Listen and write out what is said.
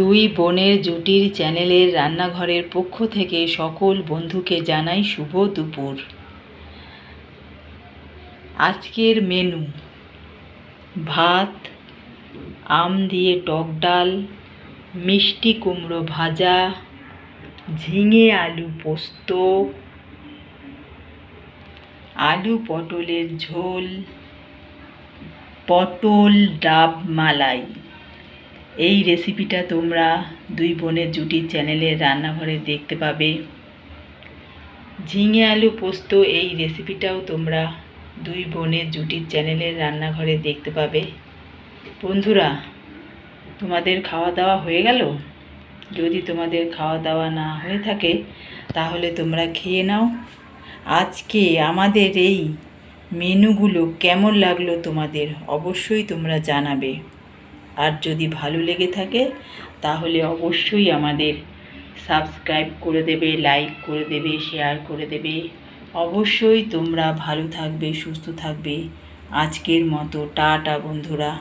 দুই বোনের জুটির চ্যানেলের রান্নাঘরের পক্ষ থেকে সকল বন্ধুকে জানাই শুভ দুপুর। আজকের মেনু, ভাত, আম দিয়ে টক ডাল, মিষ্টি কুমড়ো ভাজা, ঝিঙে আলু পোস্ত, আলু পটলের ঝোল, পটল ডাব মালাই। এই রেসিপিটা তোমরা দুই বোনের জুটির চ্যানেলের রান্নাঘরে দেখতে পাবে। ঝিঙে আলু পোস্ত এই রেসিপিটাও তোমরা দুই বোনের জুটির চ্যানেলের রান্নাঘরে দেখতে পাবে। বন্ধুরা, তোমাদের খাওয়া দাওয়া হয়ে গেল? যদি তোমাদের খাওয়া দাওয়া না হয়ে থাকে, তাহলে তোমরা খেয়ে নাও। আজকে আমাদের এই মেনুগুলো কেমন লাগল তোমাদের অবশ্যই তোমরা জানাবে। আর যদি ভালো লেগে থাকে, তাহলে অবশ্যই আমাদের সাবস্ক্রাইব করে দেবে, লাইক করে দেবে, শেয়ার করে দেবে। অবশ্যই তোমরা ভালো থাকবে, সুস্থ থাকবে। আজকের মতো, টাটা বন্ধুরা।